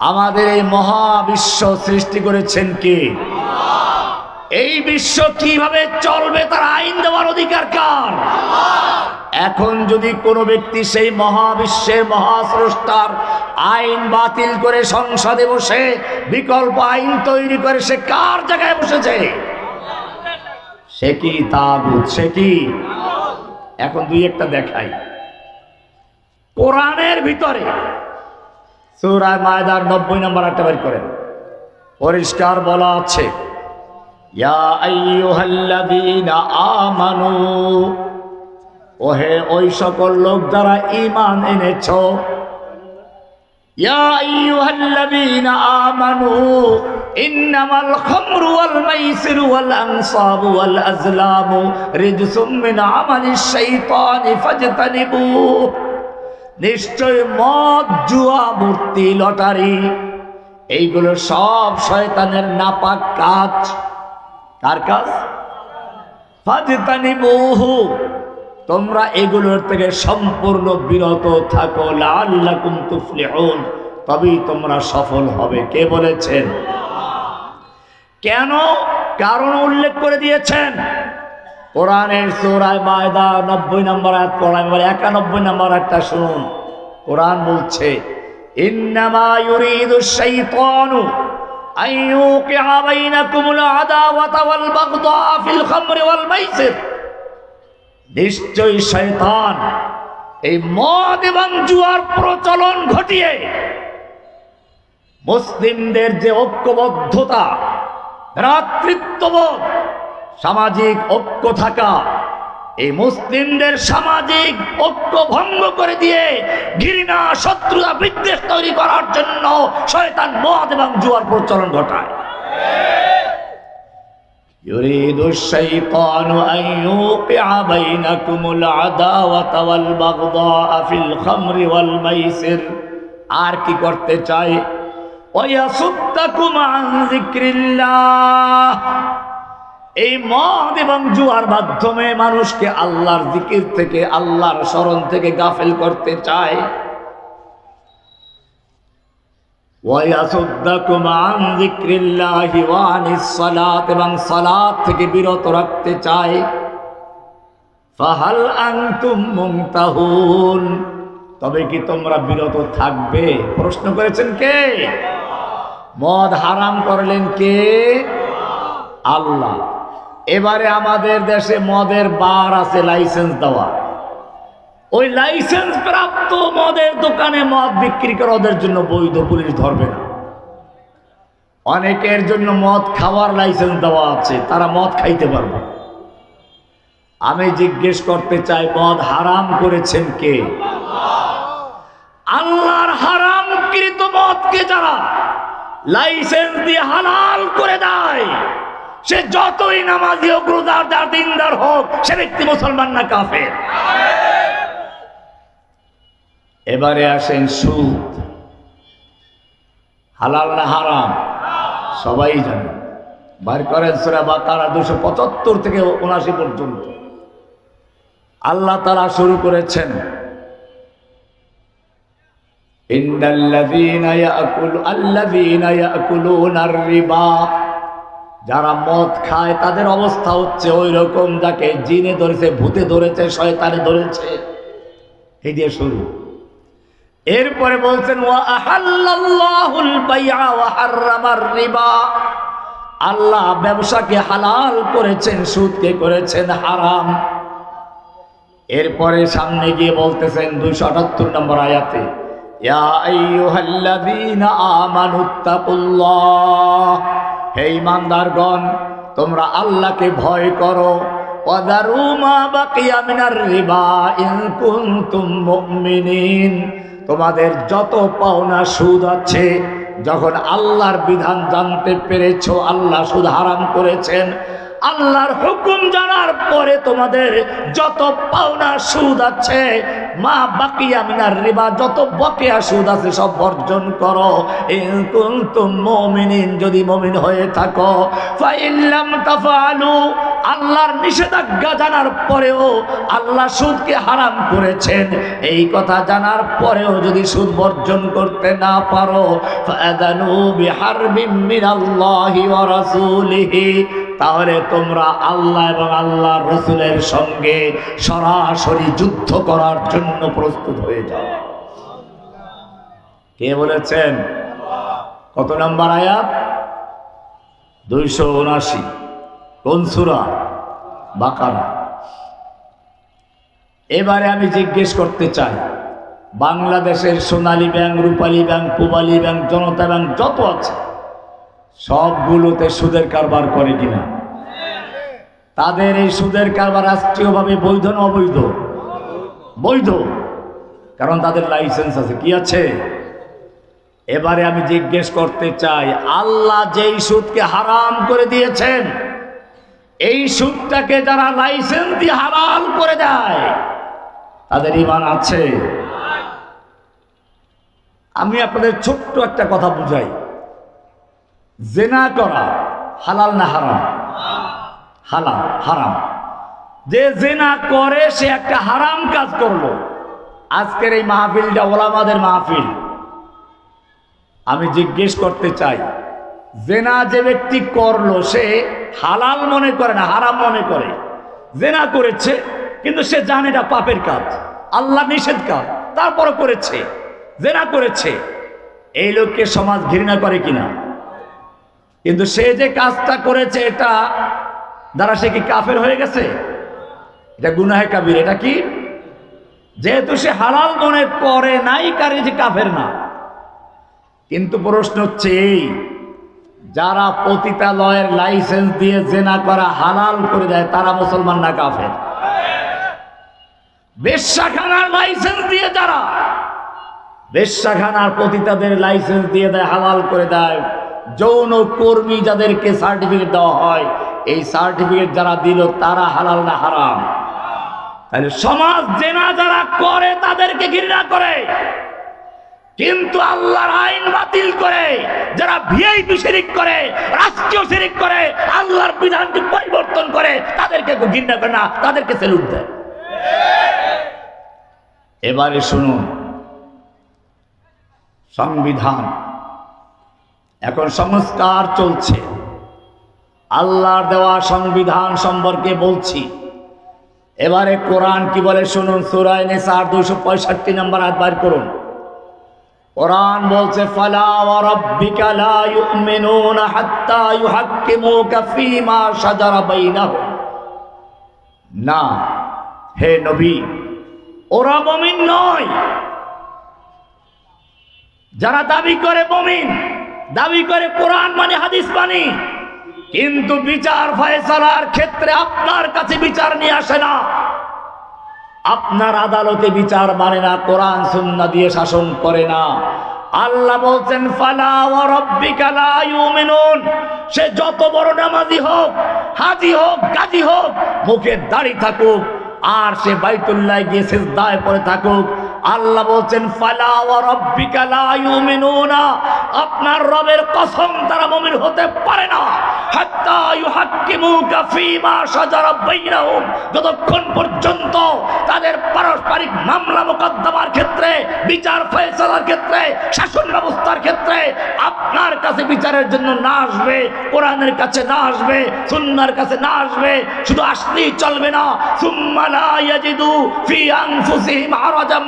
আমাদের এই মহাবিশ্ব সৃষ্টি করেছেন কে? এই বিশ্ব কীভাবে চলবে তার আইন দেওয়ার অধিকার কার? এখন যদি কোনো ব্যক্তি সেই মহাবিশ্বের মহাস্রষ্টার আইন বাতিল করে সংসদে বসে, বিকল্প আইন তৈরি করে, সে কার জায়গায় বসেছে? সে কি তাগুত? সে কি? এখন দুই একটা দেখাই। কোরআনের ভিতরে সুরায় মায়দার নব্বই নম্বর একটা বের করেন। পরিষ্কার বলা আছে আমানু, ওহে ওই সকল লোক যারা ঈমান এনেছো আমানু মিন নিশ্চয় মদ, জুয়া, মূর্তি, লটারি, এইগুলো সব শয়তানের নাপাক কাজ। কার কাজ? ফাজতানি বহু তোমরা এগুলোর থেকে সম্পূর্ণ বিরত থাকো লাল্লাকুম তুফলিহুন। তবেই তোমরা সফল হবে। কে বলেছেন? কেন? কারণ উল্লেখ করে দিয়েছেন। কোরআনের সূরায় মায়দা নব্বই নম্বর আয়াত পড়ায় এবার একানব্বই নম্বর একটা শুনুন। কোরআন বলছে নিশ্চয়ই এই এবং প্রচলন ঘটিয়ে মুসলিমদের যে ঐক্যবদ্ধতা, ভ্রাতৃত্ববোধ সামাজিক ঐক্য থাকা এই মুসলিমদের সামাজিক ঐক্য ভঙ্গ করে দিয়ে ঘৃণা শত্রুতা বিদ্বেষ তৈরি করার জন্য শয়তান মদ এবং জুয়ার প্রচলন ঘটায় يريد الشيطان أن يوقع بينكم العداوة والبغضاء في الخمر والميسر আর কি করতে চায় ويصدكم عن ذكر الله এই মদ এবং জুয়ার মাধ্যমে মানুষকে আল্লাহর জিকির থেকে, আল্লাহর স্মরণ থেকে গাফেল করতে চায়। এবং সালাত থেকে বিরত রাখতে চায়। ফাহাল তবে কি তোমরা বিরত থাকবে? প্রশ্ন করেছেন কে? মদ হারাম করলেন কে? আল্লাহ। এবারে আমাদের দেশে মদের বার আছে লাইসেন্স দেওয়া। ওই লাইসেন্স প্রাপ্ত মদের দোকানে মদ বিক্রি করে ওদের জন্য বৈধ, পুলিশ ধরবে না। অনেকের জন্য মদ খাওয়ার লাইসেন্স দেওয়া আছে, তারা মদ খাইতে পারবে। আমি জিজ্ঞেস করতে চাই, মদ হারাম করেছেন কে? আল্লাহর হারামকৃত মদকে যারা লাইসেন্স দিয়ে হালাল করে দেয় সে যতই নামাজি রোজার দার দিনদার হোক, সে ব্যক্তি মুসলমান না কাফের। এবারে আসেন সুদ। হালাল না হারাম? সবাই জানে। বার করেন সুরা বাকারা দুশো পঁচাত্তর থেকে উনাশি পর্যন্ত। আল্লাহ তারা শুরু করেছেন। ইন্নাল্লাযীনা ইয়াকুলু আল্লাযীনা ইয়াকুলুনার রিবা যারা মদ খায়, তাদের অবস্থা হচ্ছে ওই রকম যাকে জিনে ধরেছে, ভূতে ধরেছে, শয়তানে ধরেছে। এই দিয়ে শুরু। এরপরে বলছেন আল্লাহ ব্যবসাকে হালাল করেছেন, সুদকে করেছেন, হারাম। এরপরে সামনে গিয়ে বলতেছেন দুইশো আটাত্তর নম্বর আয়াতে, ইয়া আইয়ুহাল্লাযীনা আমানুত্তাকুল্লাহ হে ইমানদারগণ, তোমরা আল্লাহকে ভয় করো। তোমাদের যত পাওনা সুদ আছে, যখন আল্লাহর বিধান জানতে পেরেছ, আল্লাহ সুদ হারাম করেছেন আল্লাহর হুকুম জানার পরে তোমাদের যত পাওনা সুদ আছে, মা বাকিয়া মিনার রিবা, যত বকেয়া সুদ আছে সব বর্জন করো। মুমিনিন, যদি মুমিন হয়ে থাকো। ফাইল্লাম তাফালু আল্লাহর নিষেধাজ্ঞা জানার পরেও আল্লাহ সুদকে হারাম করেছেন। এই কথা জানার পরেও যদি সুদ বর্জন করতে না পারো ফাদানু বিহারবিম মিনাল্লাহি ওয়া রাসূলিহি। তাহলে তোমরা আল্লাহ এবং আল্লাহর রসুলের সঙ্গে সরাসরি যুদ্ধ করার জন্য প্রস্তুত হয়ে যাও। কে বলেছেন? কত নম্বর আয়াত? দুইশো উনাশি কনসুরা বাকারা। এবারে আমি জিজ্ঞেস করতে চাই, বাংলাদেশের Sonali Bank, Rupali Bank, Pubali Bank, Janata Bank যত আছে সবগুলোতে সুদের কারবার করে কিনা? তাদের এই সুদের কারবার রাষ্ট্রীয়ভাবে বৈধ না অবৈধ? বৈধ। কারণ তাদের লাইসেন্স আছে। কি আছে? এবারে আমি জিজ্ঞেস করতে চাই, আল্লাহ যেই সুদকে হারাম করে দিয়েছেন, এই সুদটাকে যারা লাইসেন্স দিয়ে হারাম করে দেয়, তাদের ইমান আছে? আমি আপনাদের ছোট্ট একটা কথা বুঝাই। জেনা করা, হালাল না হারাম? হালাল, হারাম। যে জেনা করে, সে একটা হারাম কাজ করল। আজকের এই মাহফিলটা ওলামাদের মাহফিল। আমি জিজ্ঞেস করতে চাই, জেনা যে ব্যক্তি করল, সে হালাল মনে করে না, হারাম মনে করে? জেনা করেছে, কিন্তু সে জানে এটা পাপের কাজ। আল্লাহ নিষেধ কাজ, তারপরও করেছে। জেনা করেছে। এই লোককে সমাজ ঘৃণা করে কিনা? কিন্তু সে যে কাজটা করেছে এটা, দ্বারা সে কি কাফের হয়ে গেছে? এটা গুনাহে কাবির এটা কি? যেহেতু সে হালাল মনে করে নাই কারে যে কাফের না। কিন্তু প্রশ্ন হচ্ছে এই, যারা পতিতালয়ের লাইসেন্স দিয়ে জেনা করা হালাল করে দেয়, তারা মুসলমান না কাফের? বেশাখানার লাইসেন্স দিয়ে যারা, বেশ্যাখানার পতিতাদের লাইসেন্স দিয়ে দেয়, হালাল করে দেয় যৌন কর্মী যাদেরকে সার্টিফিকেট দেওয়া হয়, এই সার্টিফিকেট যারা দিল তারা হালাল না হারাম। তাহলে সমাজ জেনা যারা করে, তাদেরকে ঘৃণা করে। কিন্তু আল্লাহর আইন বাতিল করে, যারা ভিআইপি শিরিক করে, রাষ্ট্রীয় শিরিক করে, আল্লাহর বিধানকে পরিবর্তন করে, তাদেরকে ঘৃণা করে না, তাদেরকে সেলুট দেয়। এবারে শুনুন, সংবিধান এখন সংস্কার চলছে। আল্লাহর দেওয়া সংবিধান সম্পর্কে বলছি। এবারে কোরআন কি বলে শুনুন সুরায় নেসার দুইশো পঁয়ষট্টি নম্বর আয়াত বার করুন। কোরআন বলছে না, হে নবী, ওরা মুমিন নয়। যারা দাবি করে মুমিন দাবি করে কোরআন মানে হাদিস মানে কিন্তু বিচার ফয়সালার ক্ষেত্রে আপনার কাছে বিচার নিয়ে আসে না। আপনার আদালতে বিচার মানে না, কোরআন সুন্না দিয়ে শাসন করে না। আল্লাহ বলছেন সে যত বড় নামাজি হোক, হাজি হোক, গাজী হোক, মুখে দাড়ি থাকুক, আর সে বাইতুল্লাহ গিয়ে সিজদায় পড়ে থাকুক আল্লাহ বলছেন আপনার রবের কসম তারা মুমিন হতে পারে না। যতক্ষণ পর্যন্ত তাদের পারস্পরিক মামলা মোকদ্দমার ক্ষেত্রে, বিচার ফয়সালার ক্ষেত্রে, শাসন ব্যবস্থার ক্ষেত্রে আপনার কাছে বিচারের জন্য না আসবে, কোরআনের কাছে না আসবে, সুন্নার কাছে না আসবে, শুধু আসলেই চলবে না। সুম্মা লা ইয়াজিদু ফি আনফুসিহিম হারাজাম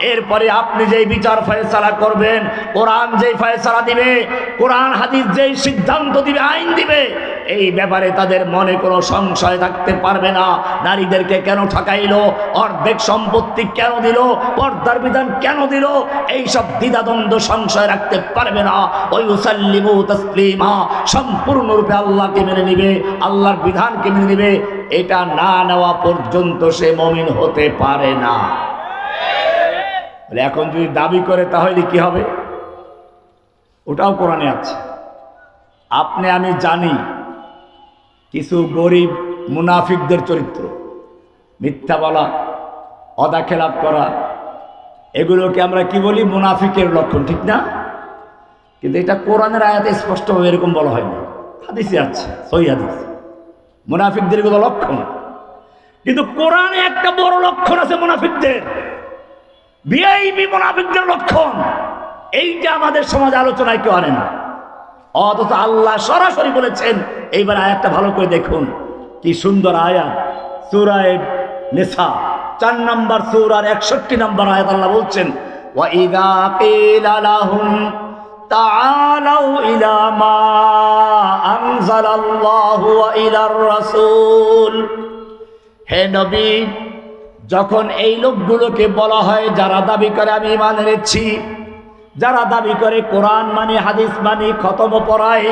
এরপরে আপনি যেই বিচার ফয়সালা করবেন, কোরআন যেই ফয়সালা দিবে, কোরআন, হাদিস যেই সিদ্ধান্ত দিবে, আইন দিবে, এই ব্যাপারে তাদের মনে কোনো সংশয় থাকতে পারবে না। নারীদেরকে কেন ঠকাইলো? অর্ধেক সম্পত্তি কেন দিল? পর্দার বিধান কেন দিল? এই সব দ্বিধাদ্বন্দ্ব সংশয় রাখতে পারবে না। ওই উসাল্লিমু তসলিমা। সম্পূর্ণরূপে আল্লাহকে মেনে নিবে, আল্লাহর বিধানকে মেনে নিবে এটা না নেওয়া পর্যন্ত সে মমিন হতে পারে না। এখন যদি দাবি করে, তাহলে কি হবে? ওটাও কোরআনে আছে। আপনি, আমি জানি কিছু গরিব মুনাফিকদের চরিত্র, মিথ্যা বলা, অদা খেলাপ করা, এগুলোকে আমরা কি বলি? মুনাফিকের লক্ষণ, ঠিক না? কিন্তু এটা কোরআনের আয়াতে স্পষ্টভাবে এরকম বলা হয়নি। হাদিসে আছে সই হাদিস। মুনাফিকদের এগুলো লক্ষণ। কিন্তু কোরআনে একটা বড় লক্ষণ আছে মুনাফিকদের। বিআইবি মুনাফিকদের লক্ষণ। এইটা আমাদের সমাজ আলোচনায় কেউ আনে না। অথচ আল্লাহ সরাসরি বলেছেন, এইবার আয়াতটা ভালো করে দেখুন। কি সুন্দর আয়াত। সুরায় নেশা চার নম্বর সুরার একষট্টি নম্বর আয়াত আল্লাহ বলছেন, ওয়া ইদা تعالوا إلى ما أنزل الله وإلى الرسول হে নবী যখন এই লোকগুলোকে বলা হয় যারা দাবি করে আমি ইমান এনেছি যারা দাবি করে কোরআন মানি হাদিস মানি খতম পড়ায়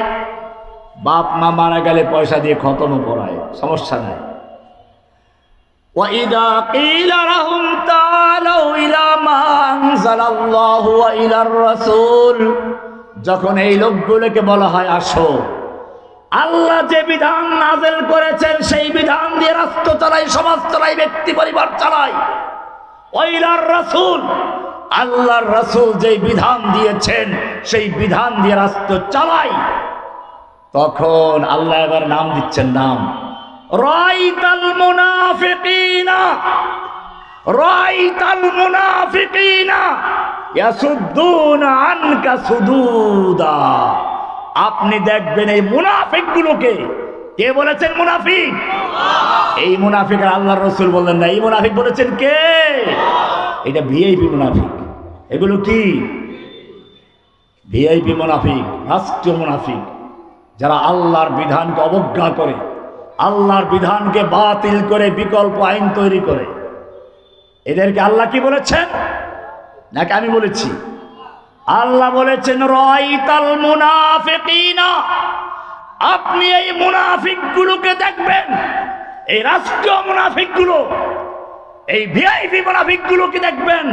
বাপ মা মারা গেলে পয়সা দিয়ে খতম পড়ায় সমস্যা নাই وَإِذَا قِيلَ لَهُمْ تَعَالَوْا إِلَى مَا أَنزَلَ اللَّهُ وَإِلَى الرَّسُولِ যখন এই লোকগুলোকে বলা হয়, আসো। আল্লাহ যে বিধান নাজেল করেছেন, সেই বিধান দিয়ে রাষ্ট্র চালাই সমাজ চালাই ব্যক্তি পরিবার চালাই ওইলার রাসূল, আল্লাহর রাসূল যেই বিধান দিয়েছেন, সেই বিধান দিয়ে রাষ্ট্র চালাই তখন আল্লাহ এবার নাম দিচ্ছেন, নাম। রাইতাল মুনাফিকিনা রাইতাল মুনাফিকিনা। আপনি দেখবেন এই মুনাফিক গুলোকে কে বলেছেন মুনাফিক? এই মুনাফিক আর আল্লাহর রসুল বললেন না। এই মুনাফিক বলেছেন কে? এটা ভিআইপি মুনাফিক। এগুলো কি? ভিআইপি মুনাফিক, রাষ্ট্রীয় মুনাফিক। যারা আল্লাহর বিধানকে অবজ্ঞা করে, আল্লাহর বিধানকে বাতিল করে, বিকল্প আইন তৈরি করে। এদেরকে আল্লাহ কি বলেছেন? নাকি আমি বলেছি। আল্লাহ বলেছেন রয়তাল মুনাফিকিনা। আপনি এই মুনাফিক গুলোকে দেখবেন, এই রাষ্ট্রীয় মুনাফিকগুলো এই ভিআইপি মুনাফিক গুলোকে দেখবেন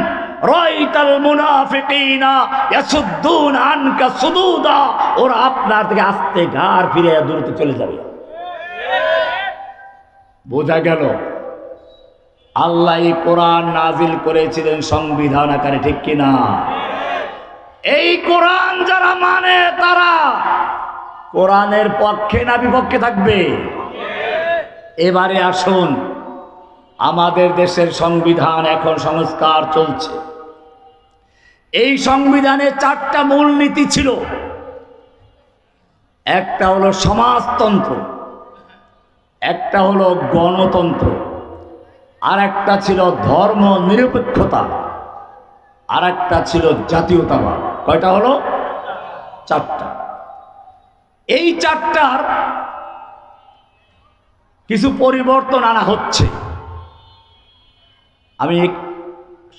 রয়তাল মুনাফিকিনা ইয়াসুদ্দুন আনকা সুদুদা। ওরা আপনার থেকে আস্তে ঘাড় ফিরে দূরতে চলে যাবে। বোঝা গেল? আল্লাহ কোরআন নাজিল করেছিলেন সংবিধান আকারে, ঠিক কিনা এই কোরআন যারা মানে তারা কোরআনের পক্ষে না বিপক্ষে থাকবে? এবারে আসুন, আমাদের দেশের সংবিধান এখন সংস্কার চলছে। এই সংবিধানে চারটা মূলনীতি ছিল। একটা হলো সমাজতন্ত্র, একটা হলো গণতন্ত্র। আর একটা ছিল ধর্ম নিরপেক্ষতা আর একটা ছিল জাতীয়তাবাদ। কয়টা হলো? চারটা। এই চারটার কিছু পরিবর্তন আনা হচ্ছে। আমি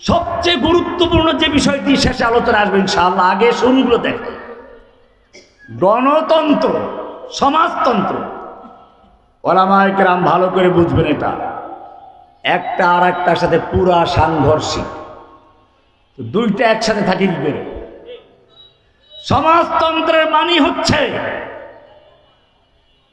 সবচেয়ে গুরুত্বপূর্ণ যে বিষয়টি শেষে আলোচনা আসবে ইনশাআল্লাহ, আগে শুরুগুলো দেখে। গণতন্ত্র, সমাজতন্ত্র। ওলামায়করাম ভালো করে বুঝবেন এটা। একটা আর একটার সাথে পুরা সাংঘর্ষিক। দুইটা একসাথে থাকি কি করে? সমাজতন্ত্রের মানি হচ্ছে,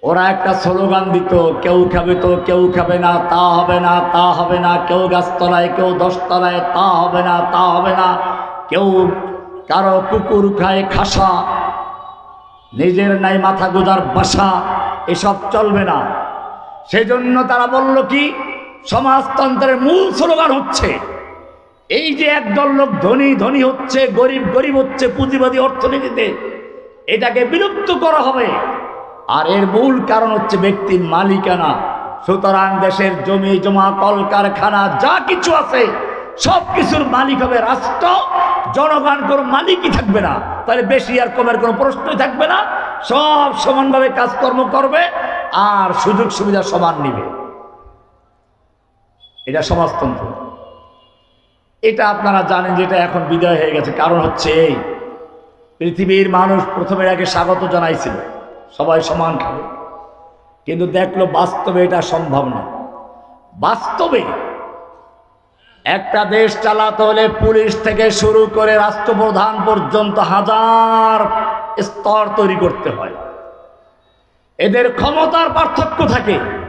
ওরা একটা স্লোগান দিত, কেউ খাবে তো কেউ খাবে না, তা হবে না, তা হবে না, কেউ গাছতলায়, কেউ দশতলায়, তা হবে না, তা হবে না, কেউ কারও কুকুর খায় খাসা, নিজের নাই মাথা গোজার বাসা, এসব চলবে না। সেজন্য তারা বলল কি সমাজতন্ত্রের মূল স্লোগান হচ্ছে, এই যে একদল লোক ধনী ধনী হচ্ছে, গরিব গরিব হচ্ছে, পুঁজিবাদী অর্থনীতিতে, এটাকে বিলুপ্ত করা হবে। আর এর মূল কারণ হচ্ছে ব্যক্তির মালিকানা। সুতরাং দেশের জমি, জমা, কলকারখানা, যা কিছু আছে সব কিছুর মালিক হবে রাষ্ট্র। জনগণ কোনো মালিকই থাকবে না। তাহলে বেশি আর কমের কোনো প্রশ্নই থাকবে না। সব সমানভাবে কাজকর্ম করবে আর সুযোগ সুবিধা সমান নিবে। এটা সমাজতন্ত্র। এটা আপনারা জানেন যে এটা এখন বিদায় হয়ে গেছে। কারণ হচ্ছে এই, পৃথিবীর মানুষ প্রথমে আগে স্বাগত জানাইছিল। সবাই সমান খাবে। কিন্তু দেখল বাস্তবে এটা সম্ভব না। বাস্তবে একটা দেশ চালাতে হলে পুলিশ থেকে শুরু করে রাষ্ট্রপ্রধান পর্যন্ত হাজার স্তর তৈরি করতে হয়। এদের ক্ষমতার পার্থক্য থাকে।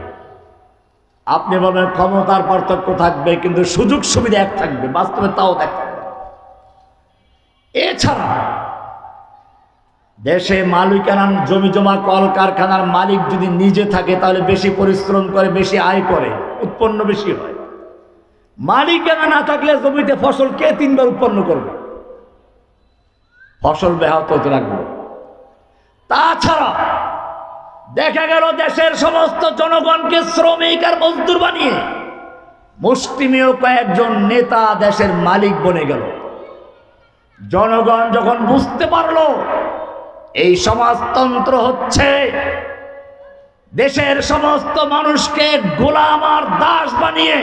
আপনি বলবেন, ক্ষমতার পার্থক্য থাকবে, কিন্তু সুযোগ সুবিধা এক থাকবে, বাস্তবে তাও দেখা এছাড়া, দেশে মালিকানা জমি জমা কলকারখানার মালিক যদি নিজে থাকে, তাহলে বেশি পরিশ্রম করে, বেশি আয় করে, উৎপন্ন বেশি হয়। মালিকানা না থাকলে জমিতে ফসল কে তিনবার উৎপন্ন করবে? ফসল ব্যাহত হতে লাগবে। তাছাড়া দেখা গেল দেশের সমস্ত জনগণকে শ্রমিক আর মজদুর বানিয়ে। মুষ্টিমেয় কয়েকজন নেতা দেশের মালিক বনে গেল। জনগণ যখন বুঝতে পারল, এই সমাজতন্ত্র হচ্ছে দেশের সমস্ত মানুষকে গোলাম আর দাস বানিয়ে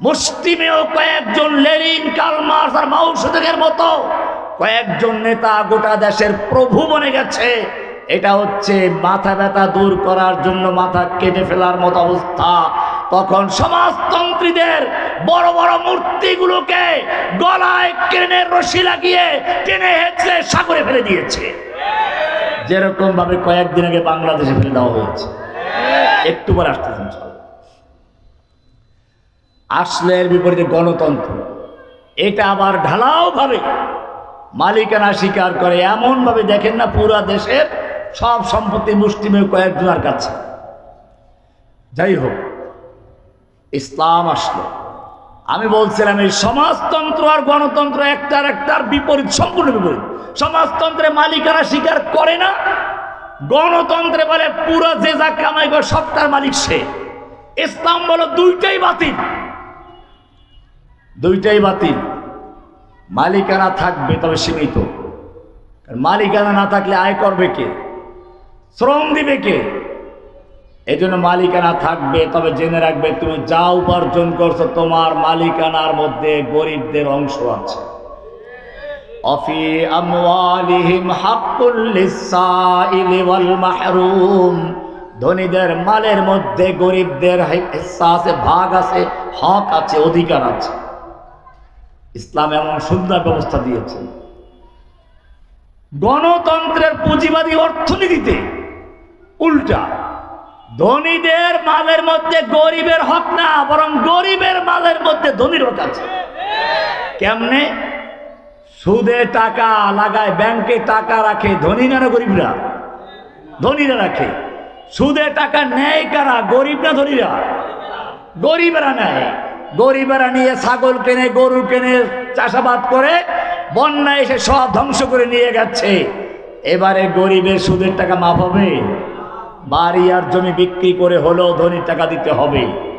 মুষ্টিমেয় কয়েকজন লেনিন, কালমার্স আর মাউসেদের মতো কয়েকজন নেতা গোটা দেশের প্রভু বনে গেছে। এটা হচ্ছে মাথা ব্যথা দূর করার জন্য মাথা কেটে ফেলার মতো অবস্থা। তখন সমাজতন্ত্রীদের বড় বড় মূর্তিগুলোকে গলায় কেনে রশি লাগিয়ে টেনে হেঁচড়ে সাগরে ফেলে দিয়েছে। যেরকম ভাবে কয়েকদিন আগে বাংলাদেশে ফেলে দেওয়া হয়েছে। একটু পরে সব আসলে এর বিপরীতে গণতন্ত্র। এটা আবার ঢালাও ভাবে মালিকানা স্বীকার করে। এমন ভাবে দেখেন না পুরা দেশের সব সম্পত্তি মুসলিমের কয়েকজনের কাছে। যাই হোক ইসলাম আসলো। আমি বলছিলাম, এই সমাজতন্ত্র আর গণতন্ত্র একটার একটার বিপরীত, সম্পূর্ণ বিপরীত। সমাজতন্ত্রে মালিকানা স্বীকার করে না, গণতন্ত্রে বলে পুরো যে যা কামাই করে সবটার মালিক সে। ইসলাম বলো দুইটাই বাতিল। দুইটাই বাতিল। মালিকানা থাকবে তবে সীমিত। মালিকানা না থাকলে আয় করবে কে? শ্রম দিবে কে? এই জন্য মালিকানা থাকবে, তবে জেনে রাখবে তুমি যা উপার্জন করছ, তোমার মালিকানার মধ্যে গরিবদের অংশ আছে। অফি আমওয়ালিহিম হাক্কুল লিসাইলি ওয়াল মাহরুম। ধনীদের মালের মধ্যে গরিবদের আছে, ভাগ আছে, হক আছে, অধিকার আছে। ইসলাম এমন সুন্দর ব্যবস্থা দিয়েছে। গণতন্ত্রের পুঁজিবাদী অর্থনীতিতে উল্টা। ধনীদের মালের মধ্যে গরিবের হক না, বরং গরিবের মালের মধ্যে ধনীর হক আছে। কেমনে? সুদে টাকা লাগায় ব্যাংকে টাকা রাখে, ধনী না গরিবরা? ধনীরা রাখে। সুদে টাকা নেয় কারা? গরিব না ধনীরা? গরিবেরা নেয়। গরিবেরা নিয়ে ছাগল কেনে, গরু কেনে, চাষাবাদ করে বন্যা এসে সব ধ্বংস করে নিয়ে গেছে। এবারে গরিবের সুদের টাকা মাফ হবে? বাড়ি আর জমি বিক্রি করে হলেও ধনীর টাকা দিতে হবে।